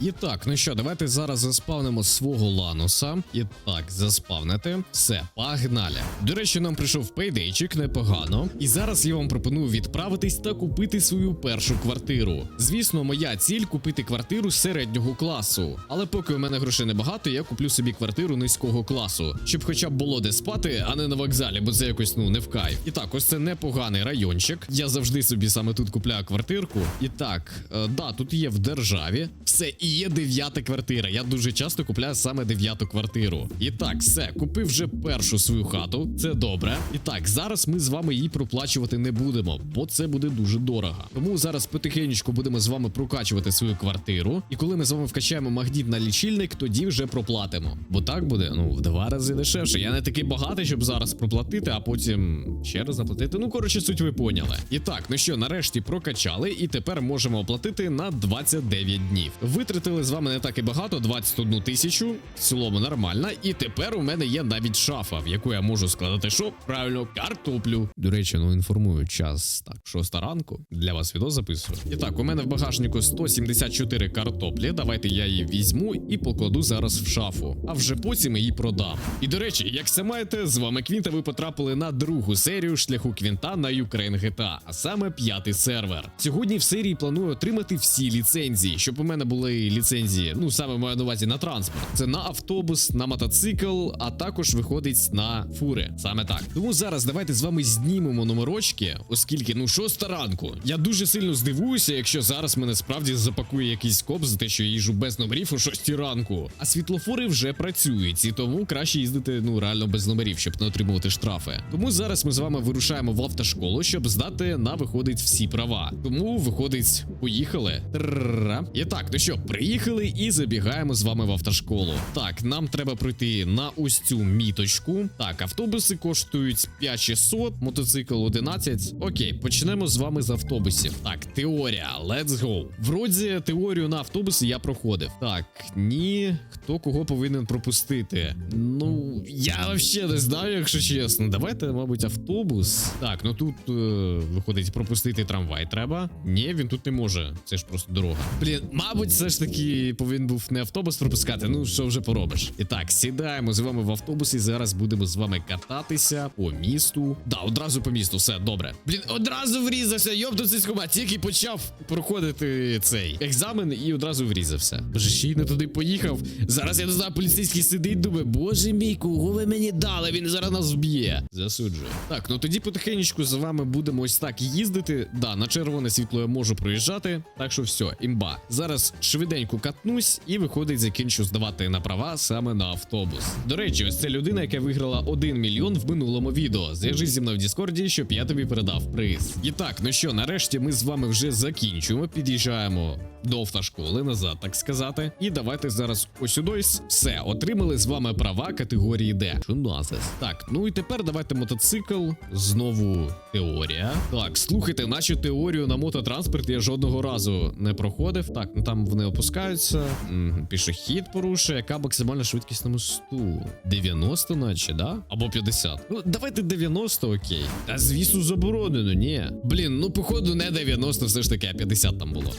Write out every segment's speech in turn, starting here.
І так, ну що, давайте зараз заспавнимо свого лануса. І так, заспавнити. Все, погнали. До речі, нам прийшов пейдейчик непогано. І зараз я вам пропоную відправитись та купити свою першу квартиру. Звісно, моя ціль купити квартиру середнього класу. Але поки у мене грошей небагато, я куплю собі квартиру низького класу, щоб хоча б було де спати, а не на вокзалі, бо це якось ну не в кайф. І так, ось це непоганий райончик. Я завжди собі саме тут купляю квартирку. І так, е, да, тут є в державі. Все, і є дев'ята квартира. Я дуже часто купляю саме дев'яту квартиру. І так, все, купив вже першу свою хату. Це добре. І так, зараз ми з вами її проплачувати не будемо, бо це буде дуже дорого. Тому зараз потихеньку будемо з вами прокачувати свою квартиру. І коли ми з вами вкачаємо магніт на лічильник, тоді вже проплатимо. Бо так буде ну в два рази дешевше. Я не такий багатий, щоб зараз проплатити, а потім ще раз заплатити. Ну коротше, суть ви поняли. І так, ну що, нарешті прокачали, і тепер можемо оплатити на 29 днів. Витратили з вами не так і багато, 21 тисячу. В цілому нормально. І тепер у мене є навіть шафа, в яку я можу складати що? Правильно, картоплю. До речі, ну інформую час. Так, шоста ранку. Для вас відео записую. І так, у мене в багажнику 174 картоплі. Давайте я її візьму і покладу зараз в шафу. А вже потім її продам. І до речі, як все маєте, з вами Квінта, ви потрапили на другу серію шляху Квінта на Ukraine GTA, а саме п'ятий сервер. Сьогодні в серії планую отримати всі ліцензії, щоб у мене були ліцензії, ну саме маю на увазі на транспорт. Це на автобус, на мотоцикл, а також виходить на фури. Саме так. Тому зараз давайте з вами знімемо номерочки, оскільки ну шоста ранку. Я дуже сильно здивуюся, якщо зараз мене справді запакує якийсь коп за те, що я їжу без номерів о шостій ранку. А світлофори вже працюють, і тому краще їздити ну реально без номерів, щоб не отримувати штрафи. Тому зараз ми з вами вирушаємо в автошколу, щоб здати на виходить всі права. Тому виходить, поїхали. І так, ну що, приїхали і забігаємо з вами в автошколу. Так, нам треба пройти на ось цю міточку. Так, автобуси коштують 5600, мотоцикл 11. Окей, почнемо з вами з автобусів. Так, теорія, let's go. Вроді теорію на автобуси я проходив. Так, ні, хто кого повинен пропустити. Ну, я взагалі не знаю, якщо чесно. Давайте, мабуть, автобус. Так, ну тут е, виходить пропустити трамвай треба. Ні, він тут не може. Це ж просто дорога. Блін, мабуть, все ж таки повинен був не автобус пропускати. Ну що вже поробиш? І так, сідаємо з вами в автобус і зараз будемо з вами кататися по місту. Да, одразу по місту, все добре. Блін, одразу врізався. Йопту сільськома, тільки почав проходити цей екзамен і одразу врізався. Боже, ще й не туди поїхав. Зараз я не знаю, поліцейський сидить, думає, боже мій, кого ви мені дали? Він зараз нас вб'є. Засуджую. Так, ну тоді потихеньку з вами будемо ось так їздити. Да, на червоне світло я можу проїжджати. Так що все, імба. Зараз швиденько катнусь і виходить, закінчу здавати на права саме на автобус. До речі, ось це людина, яка виграла 1 мільйон в минулому відео. Зв'яжись зі мною в Діскорді, щоб я тобі передав приз. І так, ну що, нарешті ми з вами вже закінчуємо. Під'їжджаємо до автошколи назад, так сказати. І давайте зараз сюди. Все, отримали з вами права категорії Д. Що? Так, ну і тепер давайте мотоцикл. Знову теорія. Так, слухайте, наче теорію на мототранспорт я жодного разу не проходив. Так, ну там вони опускаються. Пішохід порушує. Яка максимальна швидкість на мосту? 90, наче, да? Або 50. Ну, давайте 90, окей. Та звісно, заборонено, ні. Блін, ну походу не 90, все ж таки, а 50 там було.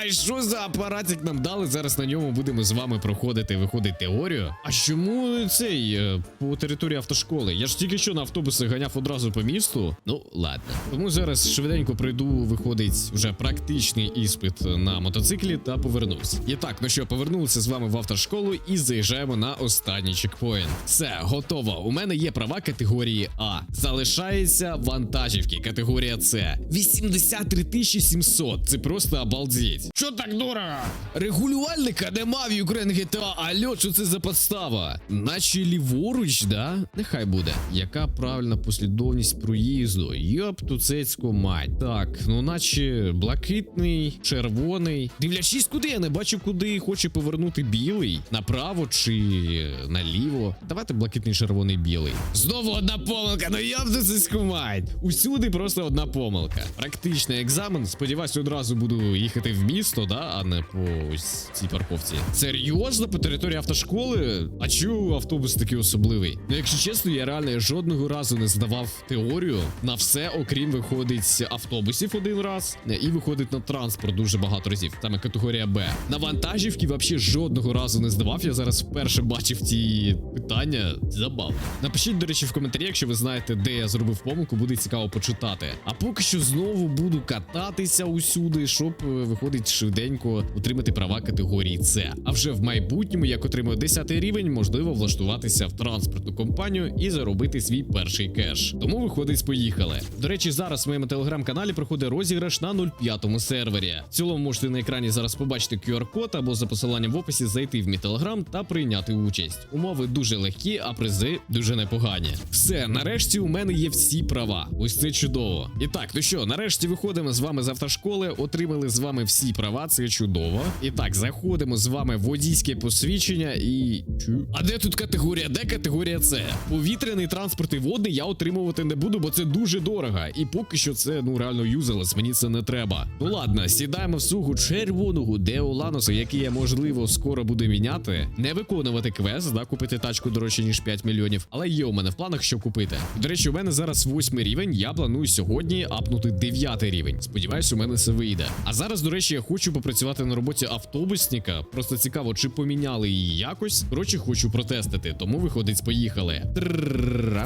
Ай-яй-яй, що за апаратик нам дали? Зараз на ньому будемо з вами проходити, виходить теорію. А чому цей е, по території автошколи? Я ж тільки що на автобуси ганяв одразу по місту. Ну, ладно. Тому зараз швиденько пройду, виходить вже практичний іспит на мотоциклі та повернусь. І так, ну що, повернулися з вами в автошколу і заїжджаємо на останній чекпоінт. Все, готово. У мене є права категорії А. Залишається вантажівки, категорія С. 83 700. Це просто обалдеть. Що так дорого? Регулювальника нема в Ukraine GTA. Алло, що це за подстава? Наче ліворуч, да? Нехай буде. Яка правильна послідовність проїзду? Йоп, туцецьку мать. Так, ну наче блакитний, червоний. Дивлячись, куди я не бачу, куди хоче повернути білий. Направо чи наліво. Давайте блакитний, червоний, білий. Знову одна помилка. Ну йоп, туцецьку мать. Усюди просто одна помилка. Практичний екзамен. Сподіваюсь, одразу буду їхати в місто. Місто, да, а не по ось цій парковці. Серйозно, по території автошколи? А чому автобус такий особливий? Ну, якщо чесно, я реально жодного разу не здавав теорію на все, окрім виходить автобусів один раз, і виходить на транспорт дуже багато разів. Саме категорія Б. На вантажівки взагалі жодного разу не здавав. Я зараз вперше бачив ці питання. Забавно. Напишіть, до речі, в коментарі, якщо ви знаєте, де я зробив помилку, буде цікаво почитати. А поки що знову буду кататися усюди, щоб е, виходить швиденько отримати права категорії С. А вже в майбутньому, як отримаю 10 рівень, можливо влаштуватися в транспортну компанію і заробити свій перший кеш. Тому виходить, поїхали. До речі, зараз в моєму телеграм-каналі проходить розіграш на 0,5 сервері. В цілому можете на екрані зараз побачити QR-код або за посиланням в описі зайти в мій телеграм та прийняти участь. Умови дуже легкі, а призи дуже непогані. Все, нарешті у мене є всі права. Ось це чудово. І так, ну що, нарешті виходимо з вами з автошколи, отримали з вами всі права, це чудово. І так, заходимо з вами в водійське посвідчення і. А де тут категорія? Де категорія С? Повітряний транспорт і водний я отримувати не буду, бо це дуже дорого. І поки що це ну реально юзалес, мені це не треба. Ну ладно, сідаємо в сугу червоного Деоланоса, який я можливо скоро буду міняти. Не виконувати квест, да, купити тачку дорожче ніж 5 мільйонів. Але є у мене в планах, що купити. До речі, у мене зараз восьмий рівень. Я планую сьогодні апнути дев'ятий рівень. Сподіваюсь, у мене це вийде. А зараз, до речі, я хочу попрацювати на роботі автобусника. Просто цікаво, чи поміняли її якось. Коротше, хочу протестити. Тому виходить, поїхали.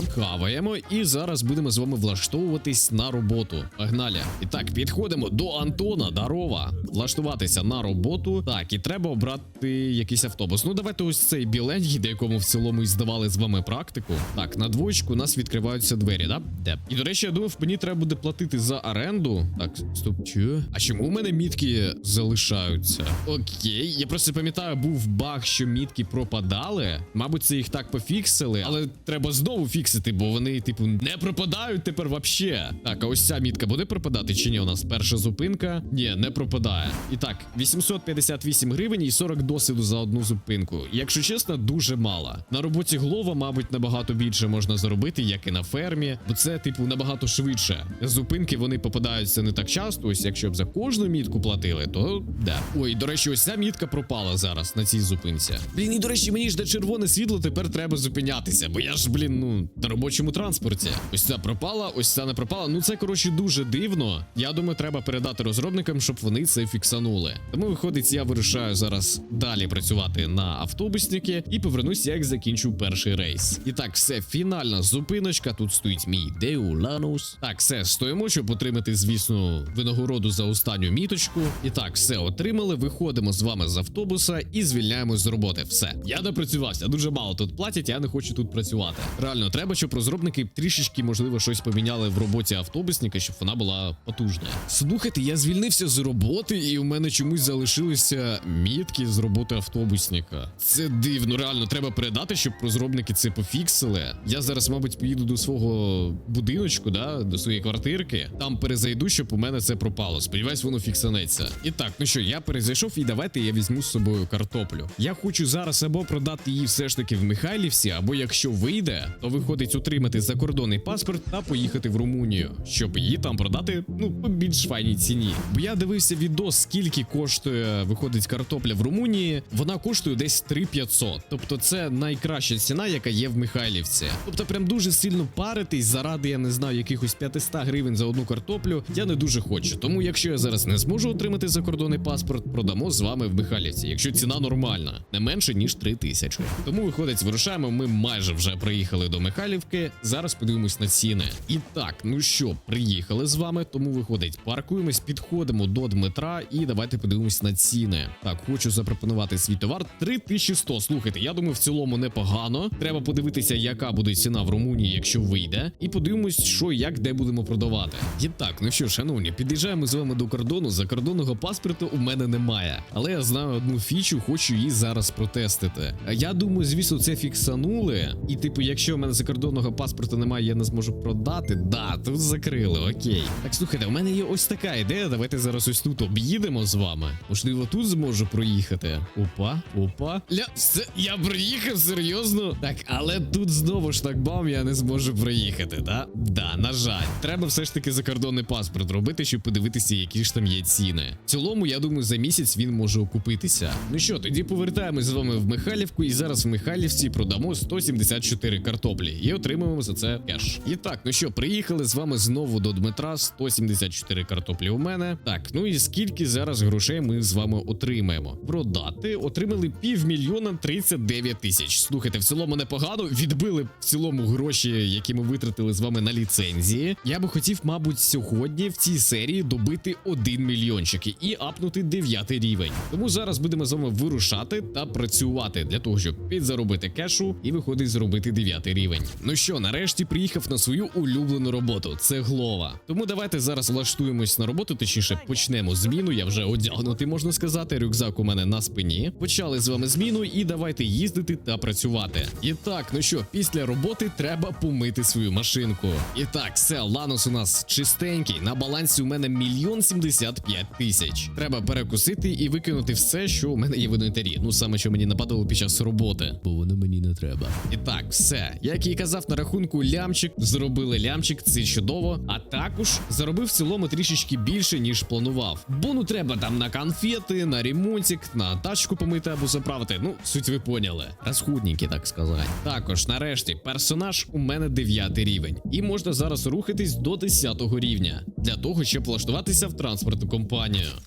Хаваємо, і зараз будемо з вами влаштовуватись на роботу. Погнали. І так, підходимо до Антона. Дарова. Влаштуватися на роботу. Так, і треба обрати якийсь автобус. Ну, давайте ось цей біленький, до якому в цілому і здавали з вами практику. Так, на двоєчку у нас відкриваються двері, да? Де? І до речі, я думав, мені треба буде платити за оренду. Так, стоп, що? А чому у мене мітки залишаються? Окей, я просто пам'ятаю, був баг, що мітки пропадали. Мабуть, це їх так пофіксили, але треба знову фіксити, бо вони, типу, не пропадають тепер вообще. Так, а ось ця мітка буде пропадати чи ні? У нас перша зупинка. Ні, не пропадає. І так, 858 гривень і 40 досвіду за одну зупинку. Якщо чесно, дуже мало. На роботі Глова, мабуть, набагато більше можна заробити, як і на фермі, бо це, типу, набагато швидше. Зупинки вони попадаються не так часто. Ось якщо б за кожну мітку платили, то да. Ой, до речі, ось ця мітка пропала зараз на цій зупинці. Блін, і до речі, мені ж на червоне світло тепер треба зупинятися, бо я ж, блін, ну на робочому транспорті. Ось ця пропала, ось ця не пропала. Ну це коротше дуже дивно. Я думаю, треба передати розробникам, щоб вони це фіксанули. Тому виходить, я вирішаю зараз далі працювати на автобусники і повернусь, як закінчу перший рейс. І так, все, фінальна зупиночка. Тут стоїть мій Деуланус. Так, все, стоїмо, щоб отримати, звісно, винагороду за останню міточку. І так, все отримали. Виходимо з вами з автобуса і звільняємось з роботи. Все, я допрацювався. Дуже мало тут платять, я не хочу тут працювати. Реально, треба, щоб розробники трішечки, можливо, щось поміняли в роботі автобусника, щоб вона була потужна. Слухайте, я звільнився з роботи, і у мене чомусь залишилися мітки з роботи автобусника. Це дивно, реально треба передати, щоб розробники це пофіксили. Я зараз, мабуть, поїду до свого будиночку, да, до своєї квартирки. Там перезайду, щоб у мене це пропало. Сподіваюсь, воно фіксанеться. І так, ну що, я перезайшов, і давайте я візьму з собою картоплю. Я хочу зараз або продати її все ж таки в Михайлівці, або якщо вийде, то виходить отримати закордонний паспорт та поїхати в Румунію, щоб її там продати ну по більш файній ціні. Бо я дивився відос, скільки коштує виходить картопля в Румунії. Вона коштує десь 3500. Тобто це найкраща ціна, яка є в Михайлівці. Тобто, прям дуже сильно паритись заради, я не знаю, якихось 500 гривень за одну картоплю. Я не дуже хочу. Тому, якщо я зараз не зможу отримати закордонний паспорт, продамо з вами в Михайлівці, якщо ціна нормальна, не менше ніж 3000. Тому виходить, вирушаємо. Ми майже вже приїхали до Михайлівки. Зараз подивимось на ціни. І так, ну що, приїхали з вами. Тому виходить, паркуємось, підходимо до Дмитра і давайте подивимось на ціни. Так, хочу запропонувати свій товар 3100. Слухайте, я думаю, в цілому непогано. Треба подивитися, яка буде ціна в Румунії, якщо вийде, і подивимось, що як де будемо продавати. І так, ну що, шановні, під'їжджаємо з вами до кордону. Закордонного паспорту у мене немає, але я знаю одну фічу, хочу її зараз протестити. Я думаю, звісно, це фіксанули. І, типу, якщо в мене закордонного паспорту немає, я не зможу продати. Да, тут закрили, окей. Так, слухайте, у мене є ось така ідея. Давайте зараз ось тут об'їдемо з вами. Можливо, тут зможу проїхати. Опа, опа. Ля, все, я проїхав, серйозно? Так, але тут знову ж так бам, я не зможу проїхати, да? Да, на жаль. Треба все ж таки закордонний паспорт робити, щоб подивитися, які ж там є ціни. Цілому, я думаю, за місяць він може окупитися. Ну що, тоді повертаємось з вами в Михайлівку, і зараз в Михайлівці продамо 174 картоплі і отримуємо за це кеш. І так, ну що, приїхали з вами знову до Дмитра. 174 картоплі у мене. Так, ну і скільки зараз грошей ми з вами отримаємо? Продати отримали півмільйона 39 тисяч. Слухайте, в цілому непогано. Відбили в цілому гроші, які ми витратили з вами на ліцензії. Я би хотів, мабуть, сьогодні в цій серії добити 1 мільйончик і апнути 9 рівень. Тому зараз будемо з вами вирушати та працювати для того, щоб підзаробити кешу і виходить зробити 9 рівень. Ну що, нарешті приїхав на свою улюблену роботу. Це глова. Тому давайте зараз влаштуємось на роботу, точніше почнемо зміну. Я вже одягнутий, можна сказати. Рюкзак у мене на спині. Почали з вами зміну і давайте їздити та працювати. І так, ну що, після роботи треба помити свою машинку. І так, все, ланос у нас чистенький. На балансі у мене мільйон сімдесят п'ять тисяч. Треба перекусити і викинути все, що у мене є в інвентарі. Ну саме що мені нападало під час роботи, бо воно мені не треба. І так, все. Як і казав на рахунку лямчик, зробили лямчик, це чудово. А також заробив в цілому трішечки більше, ніж планував. Бо ну треба там на конфети, на ремонтик, на тачку помити або заправити. Ну, суть ви поняли. Розхудненькі, так сказати. Також, нарешті, персонаж у мене 9 рівень. І можна зараз рухатись до 10 рівня для того, щоб влаштуватися в транспортну компанію.